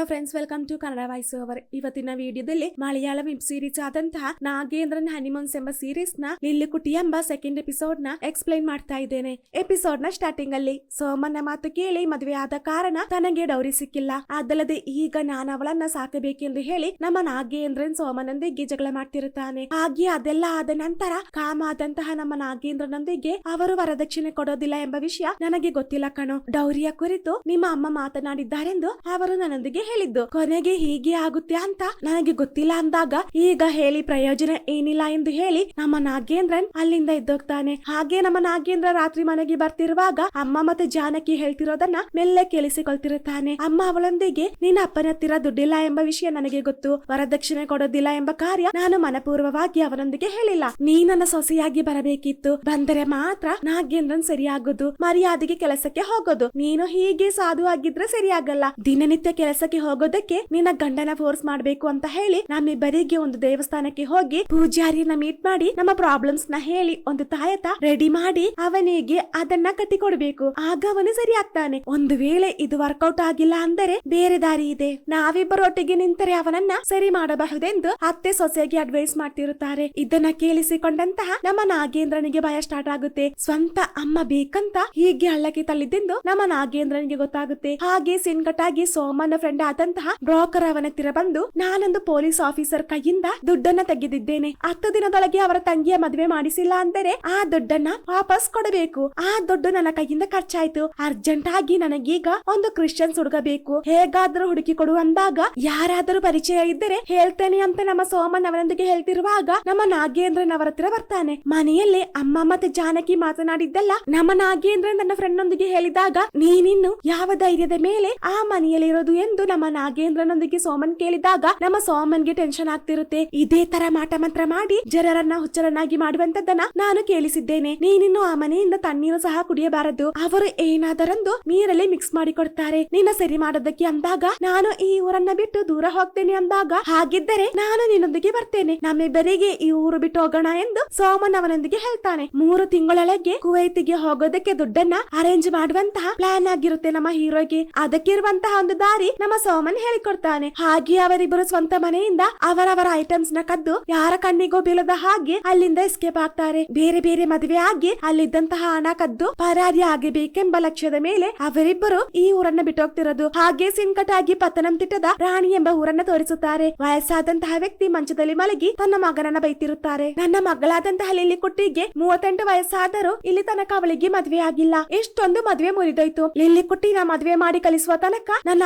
Hello friends welcome to Kannada voice over ಇವತ್ತಿನ ವಿಡಿಯೋದಲ್ಲಿ Malayalam web series ಆದಂತಹ ನಾಗೇಂದ್ರನ್ ಹನಿಮನ್ಸ್ ಎಂಬ ಸೀರೀಸ್ನ ಲಿಲ್ಲಿಕುಟಿ ಎಂಬ ಸೆಕೆಂಡ್ ಎಪಿಸೋಡ್ನ ಎಕ್ಸ್ಪ್ಲೈನ್ ಮಾಡ್ತಾ ಇದ್ದೇನೆ. ಎಪಿಸೋಡ್ನ ಸ್ಟಾರ್ಟಿಂಗ್ ಅಲ್ಲಿ ಸೋಮನ ಮಾತು ಕೇಳಿ ಮದುವೆ ಆದ ಕಾರಣ ತನಗೆ ಡೌರಿ ಸಿಕ್ಕಿಲ್ಲ. ಅದಲ್ಲದೆ ಈಗ ನಾನು ಅವಳನ್ನ ಸಾಕಬೇಕೆಂದು ಹೇಳಿ ನಮ್ಮ ನಾಗೇಂದ್ರನ್ ಸೋಮನೊಂದಿಗೆ ಜಗಳ ಮಾಡ್ತಿರುತ್ತಾನೆ. ಹಾಗೆ ಅದೆಲ್ಲ ಆದ ನಂತರ ಕಾಮ ಆದಂತಹ ನಮ್ಮ ನಾಗೇಂದ್ರನೊಂದಿಗೆ ಅವರು ವರದಕ್ಷಿಣೆ ಕೊಡೋದಿಲ್ಲ ಎಂಬ ವಿಷಯ ನನಗೆ ಗೊತ್ತಿಲ್ಲ ಕಣೋ. ಡೌರಿಯ ಕುರಿತು ನಿಮ್ಮ ಅಮ್ಮ ಮಾತನಾಡಿದ್ದಾರೆಂದು ಅವರು ನನ್ನೊಂದಿಗೆ ಹೇಳಿದ್ದು. ಕೊನೆಗೆ ಹೀಗೆ ಆಗುತ್ತೆ ಅಂತ ನನಗೆ ಗೊತ್ತಿಲ್ಲ ಅಂದಾಗ ಈಗ ಹೇಳಿ ಪ್ರಯೋಜನ ಏನಿಲ್ಲ ಎಂದು ಹೇಳಿ ನಮ್ಮ ನಾಗೇಂದ್ರನ್ ಅಲ್ಲಿಂದ ಎದ್ದೋಗ್ತಾನೆ. ಹಾಗೆ ನಮ್ಮ ನಾಗೇಂದ್ರ ರಾತ್ರಿ ಮನೆಗೆ ಬರ್ತಿರುವಾಗ ಅಮ್ಮ ಮತ್ತೆ ಜಾನಕಿ ಹೇಳ್ತಿರೋದನ್ನ ಮೆಲ್ಲೆ ಕೇಳಿಸಿಕೊಳ್ತಿರುತ್ತಾನೆ. ಅಮ್ಮ ಅವಳೊಂದಿಗೆ ನಿನ್ನ ಅಪ್ಪನ ಹತ್ತಿರ ದುಡ್ಡಿಲ್ಲ ಎಂಬ ವಿಷಯ ನನಗೆ ಗೊತ್ತು. ವರದಕ್ಷಿಣೆ ಕೊಡೋದಿಲ್ಲ ಎಂಬ ಕಾರ್ಯ ನಾನು ಮನಪೂರ್ವವಾಗಿ ಅವನೊಂದಿಗೆ ಹೇಳಿಲ್ಲ. ನೀ ನನ್ನ ಸೊಸೆಯಾಗಿ ಬರಬೇಕಿತ್ತು. ಬಂದರೆ ಮಾತ್ರ ನಾಗೇಂದ್ರನ್ ಸರಿಯಾಗೋದು. ಮರ್ಯಾದೆಗೆ ಕೆಲಸಕ್ಕೆ ಹೋಗೋದು. ನೀನು ಹೀಗೆ ಸಾಧು ಆಗಿದ್ರೆ ಸರಿಯಾಗಲ್ಲ. ದಿನನಿತ್ಯ ಕೆಲಸಕ್ಕೆ ಹೋಗೋದಕ್ಕೆ ನಿನ್ನ ಗಂಡನ ಫೋರ್ಸ್ ಮಾಡ್ಬೇಕು ಅಂತ ಹೇಳಿ ನಮ್ಮಿಬ್ಬರಿಗೆ ಒಂದು ದೇವಸ್ಥಾನಕ್ಕೆ ಹೋಗಿ ಪೂಜಾರಿನ ಮೀಟ್ ಮಾಡಿ ನಮ್ಮ ಪ್ರಾಬ್ಲಮ್ಸ್ನ ಹೇಳಿ ಒಂದು ತಾಯತ ರೆಡಿ ಮಾಡಿ ಅವನಿಗೆ ಅದನ್ನ ಕಟ್ಟಿಕೊಡ್ಬೇಕು. ಆಗ ಅವನು ಸರಿ ಆಗ್ತಾನೆ. ಒಂದು ವೇಳೆ ಇದು ವರ್ಕೌಟ್ ಆಗಿಲ್ಲ ಅಂದರೆ ಬೇರೆ ದಾರಿ ಇದೆ. ನಾವಿಬ್ಬರು ಒಟ್ಟಿಗೆ ನಿಂತರೆ ಅವನನ್ನ ಸರಿ ಮಾಡಬಹುದೆಂದು ಅತ್ತೆ ಸೊಸೆಗೆ ಅಡ್ವೈಸ್ ಮಾಡ್ತಿರುತ್ತಾರೆ. ಇದನ್ನ ಕೇಳಿಸಿಕೊಂಡಂತಹ ನಮ್ಮ ನಾಗೇಂದ್ರನಿಗೆ ಭಯ ಸ್ಟಾರ್ಟ್ ಆಗುತ್ತೆ. ಸ್ವಂತ ಅಮ್ಮ ಬೇಕಂತ ಹೀಗೆ ಹಳ್ಳಕ್ಕೆ ತಳ್ಳಿದ್ದೆಂದು ನಮ್ಮ ನಾಗೇಂದ್ರನಿಗೆ ಗೊತ್ತಾಗುತ್ತೆ. ಹಾಗೆ ಸಿನ್ಕಟ್ಟಾಗಿ ಸೋಮನ ಫ್ರೆಂಡ್ ಆದಂತಹ ಬ್ರೋಕರ್ ಅವನ ಬಂದು ನಾನೊಂದು ಪೊಲೀಸ್ ಆಫೀಸರ್ ಕೈಯಿಂದ ದುಡ್ಡನ್ನ ತೆಗೆದಿದ್ದೇನೆ. ಹತ್ತು ದಿನದೊಳಗೆ ಅವರ ತಂಗಿಯ ಮದುವೆ ಮಾಡಿಸಿಲ್ಲ ಅಂದರೆ ಆ ದುಡ್ಡನ್ನ ವಾಪಸ್ ಕೊಡಬೇಕು. ಆ ದುಡ್ಡು ನನ್ನ ಕೈಯಿಂದ ಖರ್ಚಾಯ್ತು. ಅರ್ಜೆಂಟ್ ಆಗಿ ನನಗೀಗ ಒಂದು ಕ್ರಿಶ್ಚಿಯನ್ಸ್ ಹುಡುಗ ಬೇಕು ಹೇಗಾದ್ರೂ ಹುಡುಕಿ ಕೊಡು ಅಂದಾಗ ಯಾರಾದರೂ ಪರಿಚಯ ಇದ್ದರೆ ಹೇಳ್ತೇನೆ ಅಂತ ನಮ್ಮ ಸೋಮನ್ ಅವನೊಂದಿಗೆ ಹೇಳ್ತಿರುವಾಗ ನಮ್ಮ ನಾಗೇಂದ್ರನ್ ಅವರ ಹತ್ರ ಬರ್ತಾನೆ. ಮನೆಯಲ್ಲಿ ಅಮ್ಮ ಮತ್ತೆ ಜಾನಕಿ ಮಾತನಾಡಿದ್ದಲ್ಲ, ನಮ್ಮ ನಾಗೇಂದ್ರನ್ ನನ್ನ ಫ್ರೆಂಡ್ ನೊಂದಿಗೆ ಹೇಳಿದಾಗ ನೀನಿನ್ನು ಯಾವ ಧೈರ್ಯದ ಮೇಲೆ ಆ ಮನೆಯಲ್ಲಿರೋದು ಎಂದು ನಮ್ಮ ನಾಗೇಂದ್ರನೊಂದಿಗೆ ಸೋಮನ್ ಕೇಳಿದಾಗ ನಮ್ಮ ಸೋಮನ್ಗೆ ಟೆನ್ಷನ್ ಆಗ್ತಿರುತ್ತೆ. ಇದೇ ತರ ಮಾಟ ಮಂತ್ರ ಮಾಡಿ ಜನರನ್ನ ಹುಚ್ಚರನ್ನಾಗಿ ಮಾಡುವಂತದ್ದನ್ನ ನಾನು ಕೇಳಿಸಿದ್ದೇನೆ. ನೀನಿನ್ನು ಆ ಮನೆಯಿಂದ ತಣ್ಣೀರು ಸಹ ಕುಡಿಯಬಾರದು. ಅವರು ಏನಾದರಂದು ನೀರಲ್ಲಿ ಮಿಕ್ಸ್ ಮಾಡಿ ಕೊಡ್ತಾರೆ ನಿನ್ನ ಸರಿ ಮಾಡೋದಕ್ಕೆ ಅಂದಾಗ ನಾನು ಈ ಊರನ್ನ ಬಿಟ್ಟು ದೂರ ಹೋಗ್ತೇನೆ ಅಂದಾಗ ಹಾಗಿದ್ದರೆ ನಾನು ನಿನ್ನೊಂದಿಗೆ ಬರ್ತೇನೆ. ನಮ್ಮಿಬ್ಬರಿಗೆ ಈ ಊರು ಬಿಟ್ಟು ಹೋಗೋಣ ಎಂದು ಸೋಮನ್ ಅವನೊಂದಿಗೆ ಹೇಳ್ತಾನೆ. ಮೂರು ತಿಂಗಳೊಳಗೆ ಕುವೈತಿಗೆ ಹೋಗೋದಕ್ಕೆ ದುಡ್ಡನ್ನ ಅರೇಂಜ್ ಮಾಡುವಂತಹ ಪ್ಲಾನ್ ಆಗಿರುತ್ತೆ ನಮ್ಮ ಹೀರೋಗೆ. ಅದಕ್ಕಿರುವಂತಹ ಒಂದು ದಾರಿ ನಮ್ಮ ಸೋಮನ್ ಹೇಳಿಕೊಡ್ತಾನೆ. ಹಾಗೆ ಅವರಿಬ್ಬರು ಸ್ವಂತ ಮನೆಯಿಂದ ಅವರವರ ಐಟಮ್ಸ್ನ ಕದ್ದು ಯಾರ ಕಣ್ಣಿಗೂ ಬೀಳದ ಹಾಗೆ ಅಲ್ಲಿಂದ ಎಸ್ಕೇಪ್ ಆಗ್ತಾರೆ. ಬೇರೆ ಬೇರೆ ಮದುವೆ ಆಗಿ ಅಲ್ಲಿದ್ದಂತಹ ಹಣ ಕದ್ದು ಪರಾರಿ ಆಗಬೇಕೆಂಬ ಲಕ್ಷ್ಯದ ಮೇಲೆ ಅವರಿಬ್ಬರು ಈ ಊರನ್ನ ಬಿಟ್ಟೋಗ್ತಿರೋದು. ಹಾಗೆ ಸಿಂಕಟಾಗಿ ಪತ್ತನಂತಿಟ್ಟದ ರಾಣಿ ಎಂಬ ಊರನ್ನ ತೋರಿಸುತ್ತಾರೆ. ವಯಸ್ಸಾದಂತಹ ವ್ಯಕ್ತಿ ಮಂಚದಲ್ಲಿ ಮಲಗಿ ತನ್ನ ಮಗನನ್ನ ಬೈತಿರುತ್ತಾರೆ. ನನ್ನ ಮಗಳಾದಂತಹ ಲಿಲ್ಲಿ ಕುಟ್ಟಿಗೆ ಮೂವತ್ತೆಂಟು ವಯಸ್ಸಾದರೂ ಇಲ್ಲಿ ತನಕ ಅವಳಿಗೆ ಮದುವೆ ಆಗಿಲ್ಲ. ಎಷ್ಟೊಂದು ಮದುವೆ ಮುರಿದೋಯ್ತು. ಲಿಲ್ಲಿ ಕುಟ್ಟಿನ ಮದುವೆ ಮಾಡಿ ಕಲಿಸುವ ತನಕ ನನ್ನ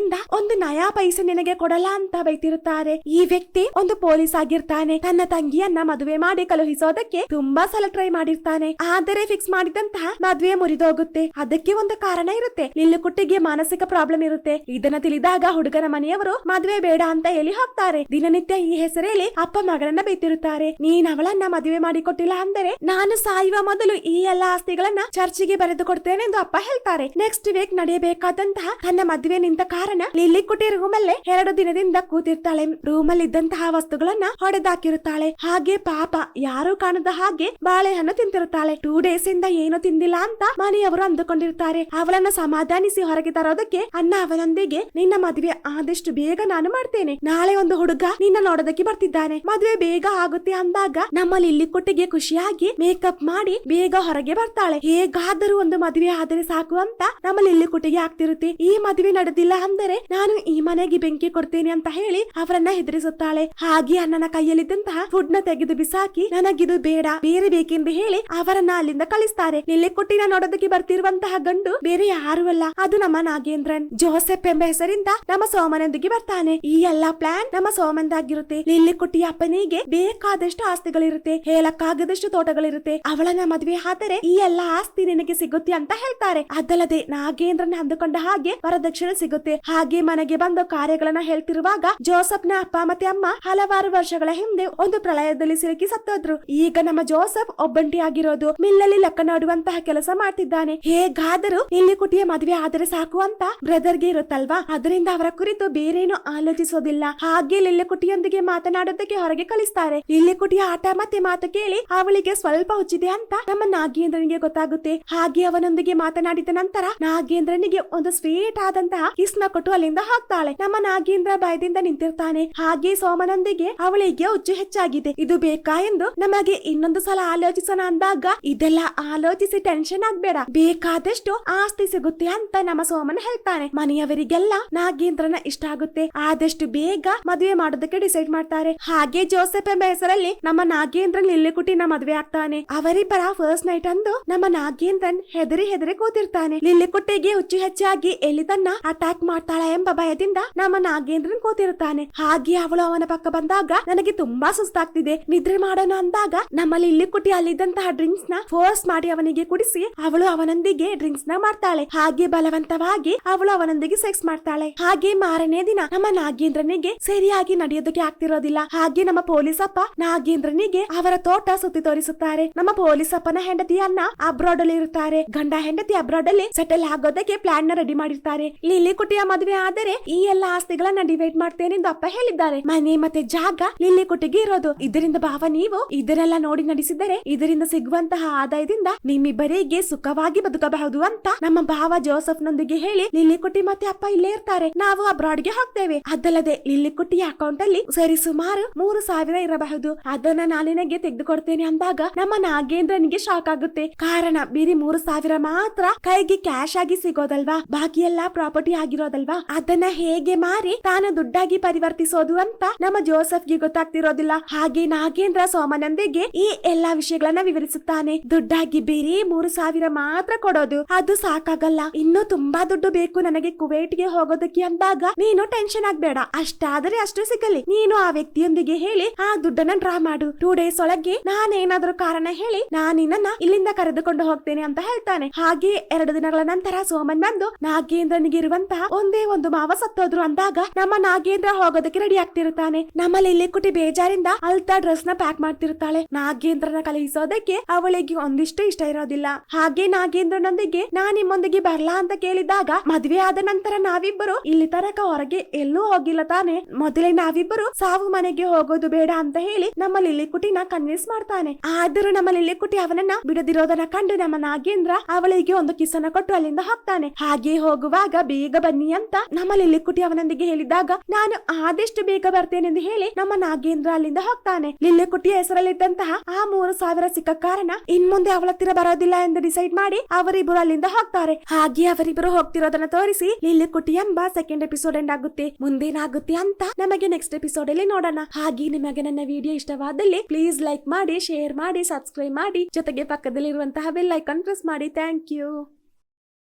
ಆಸ್ತಿಗಳಿಂದ ಒಂದು ನಯಾ ಪೈಸೆ ನಿನಗೆ ಕೊಡಲ್ಲ ಅಂತ ಬೈತಿರುತ್ತಾರೆ. ಈ ವ್ಯಕ್ತಿ ಒಂದು ಪೊಲೀಸ್ ಆಗಿರ್ತಾನೆ. ತನ್ನ ತಂಗಿಯನ್ನ ಮದುವೆ ಮಾಡಿ ಕಳುಹಿಸೋದಕ್ಕೆ ತುಂಬಾ ಸಲ ಟ್ರೈ ಮಾಡಿರ್ತಾನೆ. ಆದರೆ ಫಿಕ್ಸ್ ಮಾಡಿದಂತಹ ಮದುವೆ ಮುರಿದೋಗುತ್ತೆ. ಅದಕ್ಕೆ ಒಂದು ಕಾರಣ ಇರುತ್ತೆ. ಲಿಲ್ಲುಕುಟ್ಟಿಗೆ ಮಾನಸಿಕ ಪ್ರಾಬ್ಲಮ್ ಇರುತ್ತೆ. ಇದನ್ನ ತಿಳಿದಾಗ ಹುಡುಗನ ಮನೆಯವರು ಮದುವೆ ಬೇಡ ಅಂತ ಹೇಳಿ ಹೋಗ್ತಾರೆ. ದಿನನಿತ್ಯ ಈ ಹೆಸರಲ್ಲಿ ಅಪ್ಪ ಮಗಳನ್ನ ಬೈತಿರುತ್ತಾರೆ. ನೀನ್ ಅವಳನ್ನ ಮದುವೆ ಮಾಡಿ ಕೊಟ್ಟಿಲ್ಲ ಅಂದರೆ ನಾನು ಸಾಯುವ ಮೊದಲು ಈ ಎಲ್ಲಾ ಆಸ್ತಿಗಳನ್ನ ಚರ್ಚಿಗೆ ಬರೆದು ಕೊಡ್ತೇನೆ ಎಂದು ಅಪ್ಪ ಹೇಳ್ತಾರೆ. ನೆಕ್ಸ್ಟ್ ವೀಕ್ ನಡೆಯಬೇಕಾದಂತಹ ತನ್ನ ಮದುವೆ ನಿಂತ ಕಾರಣ ಲಿಲ್ಲಿ ಕುಟೀರ್ ರೂಮ್ ಅಲ್ಲೇ ಎರಡು ದಿನದಿಂದ ಕೂತಿರ್ತಾಳೆ. ರೂಮ್ ಅಲ್ಲಿ ಇದ್ದಂತಹ ವಸ್ತುಗಳನ್ನ ಹೊಡೆದಾಕಿರುತ್ತಾಳೆ. ಹಾಗೆ ಪಾಪ ಯಾರು ಕಾಣದ ಹಾಗೆ ಬಾಳೆಹಣ್ಣು ತಿಂತಿರುತ್ತಾಳೆ. ಟೂ ಡೇಸ್ ಇಂದ ಏನು ತಿಂದಿಲ್ಲ ಅಂತ ಮನೆಯವರು ಅಂದುಕೊಂಡಿರ್ತಾರೆ. ಅವಳನ್ನ ಸಮಾಧಾನಿಸಿ ಹೊರಗೆ ತರೋದಕ್ಕೆ ಅಣ್ಣ ಅವನೊಂದಿಗೆ, ನಿನ್ನ ಮದುವೆ ಆದಷ್ಟು ಬೇಗ ನಾನು ಮಾಡ್ತೇನೆ. ನಾಳೆ ಒಂದು ಹುಡುಗ ನಿನ್ನ ನೋಡೋದಕ್ಕೆ ಬರ್ತಿದ್ದಾನೆ. ಮದುವೆ ಬೇಗ ಆಗುತ್ತೆ ಅಂದಾಗ ನಮ್ಮ ಲಿಲ್ಲಿ ಕೊಟ್ಟಿಗೆ ಖುಷಿಯಾಗಿ ಮೇಕಪ್ ಮಾಡಿ ಬೇಗ ಹೊರಗೆ ಬರ್ತಾಳೆ. ಹೇಗಾದರೂ ಒಂದು ಮದುವೆ ಆದರೆ ಸಾಕು ಅಂತ ನಮ್ಮ ಲಿಲ್ಲಿ ಕೊಟ್ಟಿಗೆ ಆಗ್ತಿರುತ್ತೆ. ಈ ಮದುವೆ ನಡೆದಿಲ್ಲ ಅಂದರೆ ನಾನು ಈ ಮನೆಗೆ ಬೆಂಕಿ ಕೊಡ್ತೇನೆ ಅಂತ ಹೇಳಿ ಅವರನ್ನ ಹೆದರಿಸುತ್ತಾಳೆ. ಹಾಗೆ ಅಣ್ಣನ ಕೈಯಲ್ಲಿದ್ದಂತಹ ಫುಡ್ನ ತೆಗೆದು ಬಿಸಾಕಿ ನನಗಿದು ಬೇಡ, ಬೇರೆ ಬೇಕೆಂದು ಹೇಳಿ ಅವರನ್ನ ಅಲ್ಲಿಂದ ಕಳಿಸ್ತಾರೆ. ನಿಲ್ಲೆ ಕೊಟ್ಟಿನ ನೋಡೋದಕ್ಕೆ ಬರ್ತಿರುವಂತಹ ಗಂಡು ಬೇರೆ ಯಾರು ಅಲ್ಲ, ಅದು ನಮ್ಮ ನಾಗೇಂದ್ರನ್. ಜೋಸೆಫ್ ಎಂಬ ಹೆಸರಿಂದ ನಮ್ಮ ಸೋಮನೊಂದಿಗೆ ಬರ್ತಾನೆ. ಈ ಎಲ್ಲಾ ಪ್ಲಾನ್ ನಮ್ಮ ಸೋಮಂದಾಗಿರುತ್ತೆ. ಲಿಲ್ಲಿ ಕೊಟ್ಟಿ ಅಪ್ಪನಿಗೆ ಬೇಕಾದಷ್ಟು ಆಸ್ತಿಗಳಿರುತ್ತೆ, ಹೇಳಕ್ಕಾಗದಷ್ಟು ತೋಟಗಳಿರುತ್ತೆ. ಅವಳನ್ನ ಮದುವೆ ಆದರೆ ಈ ಎಲ್ಲಾ ಆಸ್ತಿ ನಿನಗೆ ಸಿಗುತ್ತೆ ಅಂತ ಹೇಳ್ತಾರೆ. ಅದಲ್ಲದೆ ನಾಗೇಂದ್ರನ ಅಂದುಕೊಂಡ ಹಾಗೆ ವರದಕ್ಷಿಣೆ ಸಿಗುತ್ತೆ. ಹಾಗೆ ಮನೆಗೆ ಬಂದು ಕಾರ್ಯಗಳನ್ನ ಹೇಳ್ತಿರುವಾಗ ಜೋಸಫ್ನ ಅಪ್ಪ ಮತ್ತೆ ಅಮ್ಮ ಹಲವಾರು ವರ್ಷಗಳ ಹಿಂದೆ ಒಂದು ಪ್ರಳಯದಲ್ಲಿ ಸಿಲುಕಿ ಸತ್ತೋದ್ರು. ಈಗ ನಮ್ಮ ಜೋಸಫ್ ಒಬ್ಬಂಟಿ ಆಗಿರೋದು ಮಿಲ್ಲಲ್ಲಿ ಲೆಕ್ಕ ನೋಡುವಂತಹ ಕೆಲಸ ಮಾಡ್ತಿದ್ದಾನೆ. ಹೇಗಾದರೂ ಇಲ್ಲಿ ಕುಟಿಯ ಮದುವೆ ಆದರೆ ಸಾಕು ಅಂತ ಬ್ರದರ್ಗೆ ಇರುತ್ತಲ್ವಾ? ಅದರಿಂದ ಅವರ ಕುರಿತು ಬೇರೇನು ಆಲೋಚಿಸೋದಿಲ್ಲ. ಹಾಗೆ ಲಿಲ್ಲಿ ಕುಟಿಯೊಂದಿಗೆ ಮಾತನಾಡೋದಕ್ಕೆ ಹೊರಗೆ ಕಳಿಸ್ತಾರೆ. ಇಲ್ಲಿ ಕುಟಿಯ ಆಟ ಮತ್ತೆ ಮಾತು ಕೇಳಿ ಅವಳಿಗೆ ಸ್ವಲ್ಪ ಹುಚ್ಚಿದೆ ಅಂತ ನಮ್ಮ ನಾಗೇಂದ್ರನಿಗೆ ಗೊತ್ತಾಗುತ್ತೆ. ಹಾಗೆ ಅವನೊಂದಿಗೆ ಮಾತನಾಡಿದ ನಂತರ ನಾಗೇಂದ್ರನಿಗೆ ಒಂದು ಸ್ವೀಟ್ ಆದಂತಹ ಕಿಸ್ನ ಕೊಟ್ಟು ಅಲ್ಲಿಂದ ಹಾಕ್ತಾಳೆ. ನಮ್ಮ ನಾಗೇಂದ್ರ ಭಯದಿಂದ ನಿಂತಿರ್ತಾನೆ. ಹಾಗೆ ಸೋಮನೊಂದಿಗೆ ಅವಳಿಗೆ ಹುಚ್ಚು ಹೆಚ್ಚಾಗಿದೆ. ಇದು ಬೇಕಾ ಎಂದು ನಮಗೆ ಇನ್ನೊಂದು ಸಲ ಆಲೋಚಿಸೋಣ ಅಂದಾಗ ಇದೆಲ್ಲ ಆಲೋಚಿಸಿ ಟೆನ್ಷನ್ ಆಗ್ಬೇಡ. ಬೇಕಾದಷ್ಟು ಆಸ್ತಿ ಸಿಗುತ್ತೆ ಅಂತ ನಮ್ಮ ಸೋಮನ್ ಹೇಳ್ತಾನೆ. ಮನೆಯವರಿಗೆಲ್ಲ ನಾಗೇಂದ್ರನ ಇಷ್ಟ ಆಗುತ್ತೆ. ಆದಷ್ಟು ಬೇಗ ಮದುವೆ ಮಾಡೋದಕ್ಕೆ ಡಿಸೈಡ್ ಮಾಡ್ತಾರೆ. ಹಾಗೆ ಜೋಸೆಫ್ ಎಂಬ ಹೆಸರಲ್ಲಿ ನಮ್ಮ ನಾಗೇಂದ್ರನ್ ಲಿಲ್ಲಿಕುಟಿನ ಮದುವೆ ಆಗ್ತಾನೆ. ಅವರಿಬ್ಬರ ಫಸ್ಟ್ ನೈಟ್ ಅಂದು ನಮ್ಮ ನಾಗೇಂದ್ರನ್ ಹೆದರಿ ಹೆದರಿ ಕೂತಿರ್ತಾನೆ. ಲಿಲ್ಲಿಕುಟ್ಟಿಗೆ ಹುಚ್ಚು ಹೆಚ್ಚಾಗಿ ಎಲ್ಲಿ ತನ್ನ ಅಟ್ಯಾಕ್ ಮಾಡ್ತಾಳ ಎಂಬ ಭಯದಿಂದ ನಮ್ಮ ನಾಗೇಂದ್ರನ್ ಕೂತಿರುತ್ತಾನೆ. ಹಾಗೆ ಅವಳು ಅವನ ಪಕ್ಕ ಬಂದಾಗ ನನಗೆ ತುಂಬಾ ಸುಸ್ತಾಗ್ತಿದೆ. ನಿದ್ರೆ ಮಾಡೋಣ ಅಂದಾಗ ನಮ್ಮಲ್ಲಿ ಇಲ್ಲಿ ಕುಟಿ ಅಲ್ಲಿದ್ದಂತಹ ಡ್ರಿಂಕ್ಸ್ನ ಫೋರ್ಸ್ ಮಾಡಿ ಅವನಿಗೆ ಕುಡಿಸಿ ಅವಳು ಅವನೊಂದಿಗೆ ಡ್ರಿಂಕ್ಸ್ನ ಮಾಡ್ತಾಳೆ. ಹಾಗೆ ಬಲವಂತವಾಗಿ ಅವಳು ಅವನೊಂದಿಗೆ ಸೆಕ್ಸ್ ಮಾಡ್ತಾಳೆ. ಹಾಗೆ ಮಾರನೇ ದಿನ ನಮ್ಮ ನಾಗೇಂದ್ರನಿಗೆ ಸರಿಯಾಗಿ ನಡೆಯೋದಕ್ಕೆ ಆಗ್ತಿರೋದಿಲ್ಲ. ಹಾಗೆ ನಮ್ಮ ಪೊಲೀಸಪ್ಪ ನಾಗೇಂದ್ರನಿಗೆ ಅವರ ತೋಟ ಸುತ್ತಿ ತೋರಿಸುತ್ತಾರೆ. ನಮ್ಮ ಪೊಲೀಸಪ್ಪನ ಹೆಂಡತಿಯನ್ನ ಅಬ್ರಾಡ್ ಅಲ್ಲಿ ಇರುತ್ತಾರೆ. ಗಂಡ ಹೆಂಡತಿ ಅಬ್ರಾಡ್ ಅಲ್ಲಿ ಸೆಟಲ್ ಆಗೋದಕ್ಕೆ ಪ್ಲಾನ್ನ ರೆಡಿ ಮಾಡಿರ್ತಾರೆ. ಲಿಲಿ ಕುಟಿಯ ಮದುವೆ ಆದರೆ ಈ ಎಲ್ಲ ಆಸ್ತಿಗಳನ್ನ ಡಿವೈಡ್ ಮಾಡ್ತೇನೆ ಎಂದು ಅಪ್ಪ ಹೇಳಿದ್ದಾರೆ. ಮನೆ ಮತ್ತೆ ಜಾಗ ಲಿಲ್ಲಿ ಕೊಟ್ಟಿಗೆ ಇರೋದು. ಇದರಿಂದ ಭಾವ ನೀವು ಇದರೆಲ್ಲ ನೋಡಿ ನಡೆಸಿದರೆ ಇದರಿಂದ ಸಿಗುವಂತಹ ಆದಾಯದಿಂದ ನಿಮ್ಮಿಬ್ಬರಿಗೆ ಸುಖವಾಗಿ ಬದುಕಬಹುದು ಅಂತ ನಮ್ಮ ಭಾವ ಜೋಸಫ್ ನೊಂದಿಗೆ ಹೇಳಿ ಲಿಲ್ಲಿ ಕುಟಿ ಮತ್ತೆ ಅಪ್ಪ ಇಲ್ಲೇ ಇರ್ತಾರೆ. ನಾವು ಅಬ್ರಾಡ್ಗೆ ಹೋಗ್ತೇವೆ. ಅದಲ್ಲದೆ ಲಿಲ್ಲಿ ಕುಟಿಯ ಅಕೌಂಟ್ ಅಲ್ಲಿ ಸರಿ ಸುಮಾರು ಮೂರು ಸಾವಿರ ಇರಬಹುದು. ಅದನ್ನ ನಾನು ನಿನಗೆ ತೆಗೆದುಕೊಡ್ತೇನೆ ಅಂದಾಗ ನಮ್ಮ ನಾಗೇಂದ್ರನಿಗೆ ಶಾಕ್ ಆಗುತ್ತೆ. ಕಾರಣ ಬೀರಿ ಮೂರು ಸಾವಿರ ಮಾತ್ರ ಕೈಗೆ ಕ್ಯಾಶ್ ಆಗಿ ಸಿಗೋದಲ್ವಾ? ಬಾಕಿ ಎಲ್ಲಾ ಪ್ರಾಪರ್ಟಿ ಆಗಿರೋದಲ್ವಾ ಅದನ್ನ ಹೇಗೆ ಮಾರಿ ತಾನು ದುಡ್ಡಾಗಿ ಪರಿವರ್ತಿಸೋದು ಅಂತ ನಮ್ಮ ಜೋಸಫ್ಗೆ ಗೊತ್ತಾಗ್ತಿರೋದಿಲ್ಲ. ಹಾಗೆ ನಾಗೇಂದ್ರ ಸೋಮನಂದಿಗೆ ಈ ಎಲ್ಲಾ ವಿಷಯಗಳನ್ನ ವಿವರಿಸುತ್ತಾನೆ. ದುಡ್ಡಾಗಿ ಬೇರೆ ಮೂರು ಸಾವಿರ ಮಾತ್ರ ಕೊಡೋದು. ಅದು ಸಾಕಾಗಲ್ಲ. ಇನ್ನು ತುಂಬಾ ದುಡ್ಡು ಬೇಕು ನನಗೆ ಕುವೈಟ್ಗೆ ಹೋಗೋದಕ್ಕೆ ಅಂದಾಗ ನೀನು ಟೆನ್ಷನ್ ಆಗ್ಬೇಡ. ಅಷ್ಟಾದ್ರೆ ಅಷ್ಟು ಸಿಗಲಿ. ನೀನು ಆ ವ್ಯಕ್ತಿಯೊಂದಿಗೆ ಹೇಳಿ ಆ ದುಡ್ಡನ್ನ ಡ್ರಾ ಮಾಡು. ಟೂ ಡೇಸ್ ಒಳಗೆ ನಾನೇನಾದ್ರೂ ಕಾರಣ ಹೇಳಿ ನಾನಿನ್ನ ಇಲ್ಲಿಂದ ಕರೆದುಕೊಂಡು ಹೋಗ್ತೇನೆ ಅಂತ ಹೇಳ್ತಾನೆ. ಹಾಗೆ ಎರಡು ದಿನಗಳ ನಂತರ ಸೋಮನ್ ಬಂದು ನಾಗೇಂದ್ರನಿಗೆ ಇರುವಂತಹ ಒಂದೇ ಒಂದು ಮಾವ ಸತ್ತೋದ್ರು ಅಂದಾಗ ನಮ್ಮ ನಾಗೇಂದ್ರ ಹೋಗೋದಕ್ಕೆ ರೆಡಿ ಆಗ್ತಿರುತ್ತಾನೆ ನಮ್ಮ ಇಲ್ಲಿ ಬೇಜಾರಿಂದ ಅಲ್ತಾ ಡ್ರೆಸ್ನ ಪ್ಯಾಕ್ ಮಾಡ್ತಿರ್ತಾಳೆ. ನಾಗೇಂದ್ರನ ಕಳುಹಿಸೋದಕ್ಕೆ ಅವಳಿಗೆ ಒಂದಿಷ್ಟು ಇಷ್ಟ ಇರೋದಿಲ್ಲ. ಹಾಗೆ ನಾಗೇಂದ್ರನೊಂದಿಗೆ ನಾ ನಿಮ್ಮೊಂದಿಗೆ ಬರ್ಲಾ ಅಂತ ಕೇಳಿದಾಗ ಮದ್ವೆ ಆದ ನಂತರ ನಾವಿಬ್ಬರು ಇಲ್ಲಿ ತನಕ ಹೊರಗೆ ಎಲ್ಲೂ ಹೋಗಿಲ್ಲ ತಾನೆ. ಮೊದಲೇ ನಾವಿಬ್ಬರು ಸಾವು ಮನೆಗೆ ಹೋಗೋದು ಬೇಡ ಅಂತ ಹೇಳಿ ನಮ್ಮ ಲಿಲ್ಲಿಕುಟಿನ ಕನ್ವಿನ್ಸ್ ಮಾಡ್ತಾನೆ. ಆದರೂ ನಮ್ಮ ಲಿಲ್ಲಿಕುಟಿ ಅವನನ್ನ ಬಿಡದಿರೋದನ್ನ ಕಂಡು ನಮ್ಮ ನಾಗೇಂದ್ರ ಅವಳಿಗೆ ಒಂದು ಕಿಸನ ಕೊಟ್ಟು ಅಲ್ಲಿಂದ ಹೋಗ್ತಾನೆ. ಹಾಗೆ ಹೋಗುವಾಗ ಬೇಗ ಬನ್ನಿ ಅಂತ ನಮ್ಮ ಲಿಲ್ಲಿಕುಟಿ ಅವನೊಂದಿಗೆ ಹೇಳಿದಾಗ, ನಾನು ಆದಷ್ಟು ಬೇಗ ಬರ್ತೇನೆ ಎಂದು ಹೇಳಿ ನಮ್ಮ ನಾಗೇಂದ್ರ ಅಲ್ಲಿಂದ ಹೋಗ್ತಾನೆ. ಲಿಲ್ಲಿಕುಟಿಯ ಹೆಸರಲ್ಲಿದ್ದಂತಹ ಆ ಮೂರು ಸಾವಿರ ಸಿಕ್ಕ ಕಾರಣ ಇನ್ಮುಂದೆ ಅವಳ ಹತ್ತಿರ ಬರೋದಿಲ್ಲ ಎಂದು ಡಿಸೈಡ್ ಮಾಡಿ ಅವರಿಬ್ಬರು ಅಲ್ಲಿಂದ ಹೋಗ್ತಾರೆ. ಹಾಗೆ ಅವರಿಬ್ಬರು ಹೋಗ್ತಿರೋದನ್ನ ತೋರಿಸಿ ಲಿಲ್ಲಿಕುಟಿ ಎಂಬ ಸೆಕೆಂಡ್ ಎಪಿಸೋಡ್ ಎಂಡ್ ಆಗುತ್ತೆ ಮುಂದೇನಾಗುತ್ತೆ ಅಂತ ನಮಗೆ ನೆಕ್ಸ್ಟ್ ಎಪಿಸೋಡ್ ಅಲ್ಲಿ ನೋಡೋಣ. ಹಾಗೆ ನಿಮಗೆ ನನ್ನ ವಿಡಿಯೋ ಇಷ್ಟವಾದಲ್ಲಿ ಪ್ಲೀಸ್ ಲೈಕ್ ಮಾಡಿ ಶೇರ್ ಮಾಡಿ ಸಬ್ಸ್ಕ್ರೈಬ್ ಮಾಡಿ. ಜೊತೆಗೆ ಪಕ್ಕದಲ್ಲಿರುವಂತಹ ಬೆಲ್ ಐಕಾನ್ ಪ್ರೆಸ್ ಮಾಡಿ. Thank you